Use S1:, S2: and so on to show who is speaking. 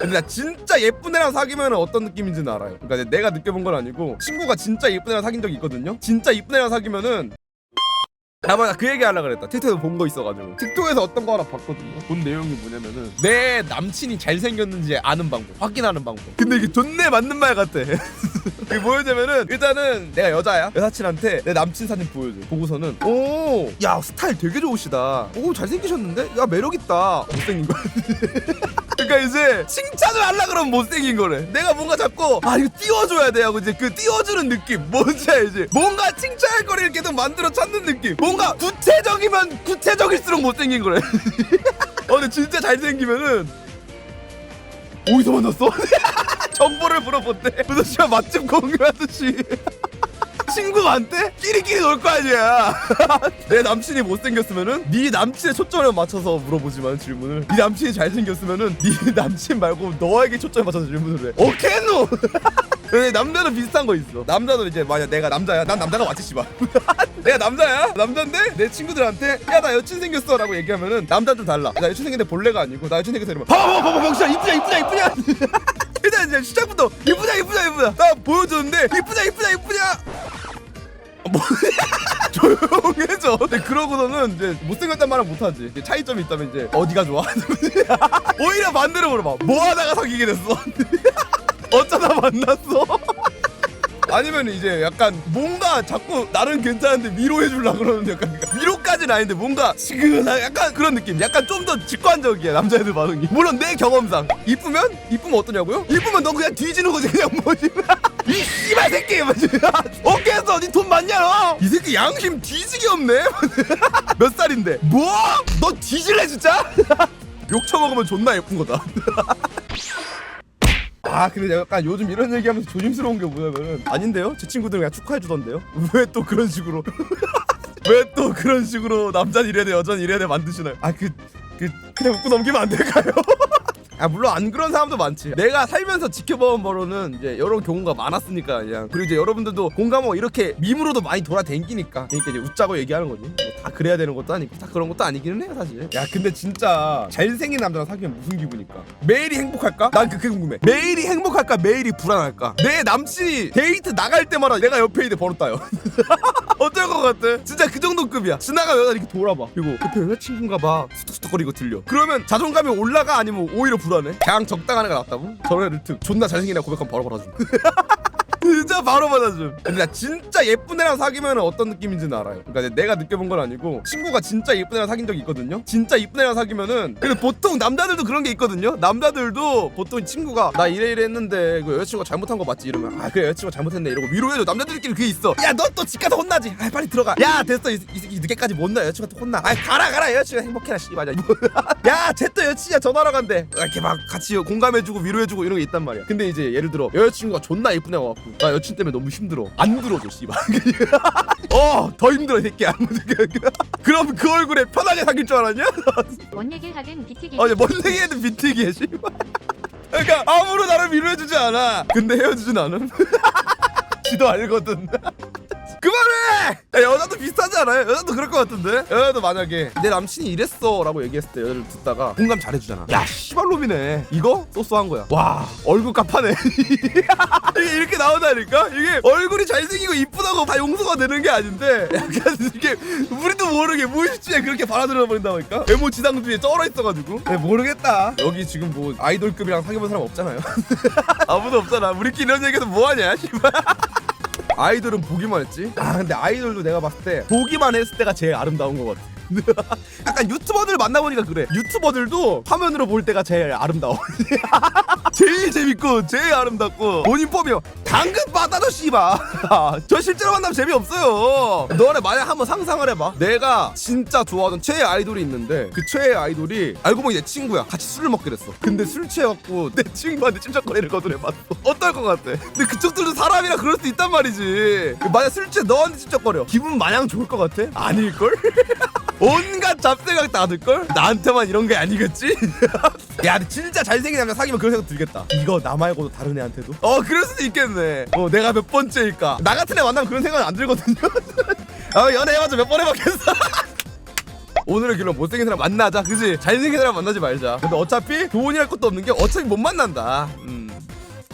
S1: 근데 나 진짜 예쁜 애랑 사귀면 어떤 느낌인지는 알아요. 그러니까 내가 느껴본 건 아니고 친구가 진짜 예쁜 애랑 사귄 적이 있거든요. 진짜 예쁜 애랑 사귀면은 아마 그 얘기 하려고 그랬다. 틱톡에서 본 거 있어가지고 틱톡에서 어떤 거 하나 봤거든요. 본 내용이 뭐냐면은 내 남친이 잘생겼는지 아는 방법, 확인하는 방법. 근데 이게 존내 맞는 말 같아. 이게 뭐였냐면은 일단은 내가 여자야 여사친한테 내 남친 사진 보여줘 보고서는 오 야 스타일 되게 좋으시다 오 잘생기셨는데 야 매력 있다 못생긴 거야 그러니까 이제 칭찬을 하려 그러면 못생긴 거래 내가 뭔가 자꾸 아 이거 띄워줘야 돼 하고 이제 그 띄워주는 느낌 뭔지 알지 뭔가 칭찬할 거리를 계속 만들어 찾는 느낌 뭔가 구체적이면 구체적일수록 못생긴 거래 어 근데 진짜 잘생기면은 어디서 만났어? 정보를 물어본대. 그래서 씨발 맛집 공유하듯이. 친구 많대? 끼리끼리 놀 거 아니야. 내 남친이 못생겼으면은 네 남친의 초점을 맞춰서 물어보지만 질문을. 네 남친이 잘생겼으면은 네 남친 말고 너에게 초점을 맞춰서 질문을 해. 오케이 노. 남자는 비슷한 거 있어. 남자도 이제 만약 내가 남자야, 난 남자가 맞지 씨발. 내가 남자야, 남자인데 내 친구들한테 야 나 여친 생겼어라고 얘기하면은 남자도 달라. 나 여친 생겼는데 본래가 아니고 나 여친 생겼어 이러면 봐봐 봐봐 봐봐 이쁘냐 이쁘냐 이쁘냐. 그러고서는 이제 못생겼단 말은 못하지. 차이점이 있다면 이제 어디가 좋아? 오히려 반대로 물어봐. 뭐 하다가 사귀게 됐어? 어쩌다 만났어? 아니면 이제 약간 뭔가 자꾸 나는 괜찮은데 위로해 줄라 그러는데 약간 그러니까 위로까지는 아닌데 뭔가 지근한 약간 그런 느낌 약간 좀 더 직관적이야 남자애들 반응이 물론 내 경험상 이쁘면 이쁘면 어떠냐고요? 이쁘면 너 그냥 뒤지는 거지 그냥 뭐지 이 씨발 새끼 어깨에서 니돈 많냐 너? 이 새끼 양심 뒤지기 없네 몇 살인데 뭐? 너 뒤질래 진짜? 욕 처먹으면 존나 예쁜 거다 아 근데 약간 요즘 이런 얘기하면서 조심스러운 게 뭐냐면은 아닌데요? 제 친구들 그냥 축하해 주던데요? 왜 또 그런 식으로 왜 또 그런 식으로 남자는 이래야 돼 여자는 이래야 돼 만드시나요? 아그그 그냥 웃고 넘기면 안 될까요? 아 물론 안 그런 사람도 많지. 내가 살면서 지켜본 바로는 이제 이런 경우가 많았으니까 그냥. 그리고 이제 여러분들도 공감하고 이렇게 밈으로도 많이 돌아다니니까. 그러니까 이제 웃자고 얘기하는 거지. 뭐 다 그래야 되는 것도 아니고 다 그런 것도 아니기는 해요 사실. 야 근데 진짜 잘생긴 남자랑 사귀면 무슨 기분일까? 매일이 행복할까? 난 그게 궁금해. 매일이 행복할까? 매일이 불안할까? 내 남친이 데이트 나갈 때마다 내가 옆에 있는데 따요 어떨 것 같아? 진짜 그 정도 급이야 지나가면 이렇게 돌아봐 그리고 옆에 여자친구인가 봐 수덕수덕거리고 들려 그러면 자존감이 올라가 아니면 오히려 불안해? 그냥 적당한 애가 낫다고? 저런 애를 특 존나 잘생긴다 고백하면 바로 받아줌 진짜 바로 받아줌 근데 나 진짜 예쁜 애랑 사귀면 어떤 느낌인지는 알아요. 그러니까 내가 느껴본 건 아니고 친구가 진짜 예쁜 애랑 사귄 적이 있거든요. 진짜 예쁜 애랑 사귀면은 근데 보통 남자들도 그런 게 있거든요. 남자들도 보통 친구가 나 이래 이래 했는데 그 여자친구가 잘못한 거 맞지? 이러면 아 그래 여자친구가 잘못했네 이러고 위로해줘. 남자들끼리 그게 있어. 야 너 또 집 가서 혼나지? 아 빨리 들어가. 야 됐어. 이, 이, 이 늦게까지 못 나. 여자친구한테 혼나. 아 가라 가라. 여자친구 행복해라 씨발. 야쟤 또 여친이야. 전화하러 간대. 이렇게 막 같이 공감해주고 위로해주고 이런 게 있단 말이야. 근데 이제 예를 들어 여자친구가 존나 예쁜 애가 갖고 나 여친 때문에 너무 힘들어. 안 들어줘 씨발. 어 더 힘들어 이 새끼야. 그럼 그 얼굴에 편하게 사귈 줄 알았냐?
S2: 뭔 얘기를 하든 비티기
S1: 아니 뭔 얘기해도 비트기야 씨발. 그러니까 아무로 나를 위로해주지 않아. 근데 헤어지진 않음. 지도 알거든! 야, 여자도 비슷하지 않아요? 여자도 그럴 것 같은데? 여자도 만약에 내 남친이 이랬어 라고 얘기했을 때 여자를 듣다가 공감 잘해주잖아. 야 씨발놈이네. 이거? 소소한 거야. 와 얼굴 깝하네. 이게 이렇게 나오다니까? 이게 얼굴이 잘생기고 이쁘다고 다 용서가 되는 게 아닌데 약간 이게 우리도 모르게 무의식중에 그렇게 받아들여 버린다니까? 외모 지상주의에 쩔어 있어가지고? 네, 모르겠다. 여기 지금 뭐 아이돌급이랑 사귀어본 사람 없잖아요. 아무도 없잖아. 우리끼리 이런 얘기해서 뭐하냐 씨발 아이돌은 보기만 했지. 아 근데 아이돌도 내가 봤을 때 보기만 했을 때가 제일 아름다운 것 같아. 약간 유튜버들 만나보니까 그래. 유튜버들도 화면으로 볼 때가 제일 아름다워. 제일 재밌고 제일 아름답고 본인 폼이요. 당근 받아도 씨바. 저 실제로 만나면 재미없어요. 너네 만약 한번 상상을 해봐. 내가 진짜 좋아하던 최애 아이돌이 있는데 그 최애 아이돌이 알고 보니 내 친구야. 같이 술을 먹게 됐어. 근데 술 취해갖고 내 친구한테 침착거리를 거절해봤어. 어떨 것 같아? 근데 그쪽들도 사람이라 그럴 수 있단 말이지. 만약 술 취해 너한테 침착거려. 기분 마냥 좋을 것 같아? 아닐걸? 온갖 잡생각 다 들걸? 나한테만 이런 게 아니겠지? 야 진짜 잘생긴 남자 사귀면 그런 생각 들겠다. 이거 나 말고도 다른 애한테도? 어 그럴 수도 있겠네. 어 내가 몇 번째일까? 나 같은 애 만나면 그런 생각 안 들거든요. 어 연애해봤자 몇 번 해봤겠어. 오늘의 결론 못생긴 사람 만나자. 그지? 잘생긴 사람 만나지 말자. 근데 어차피 할 것도 없는 게 어차피 못 만난다. 음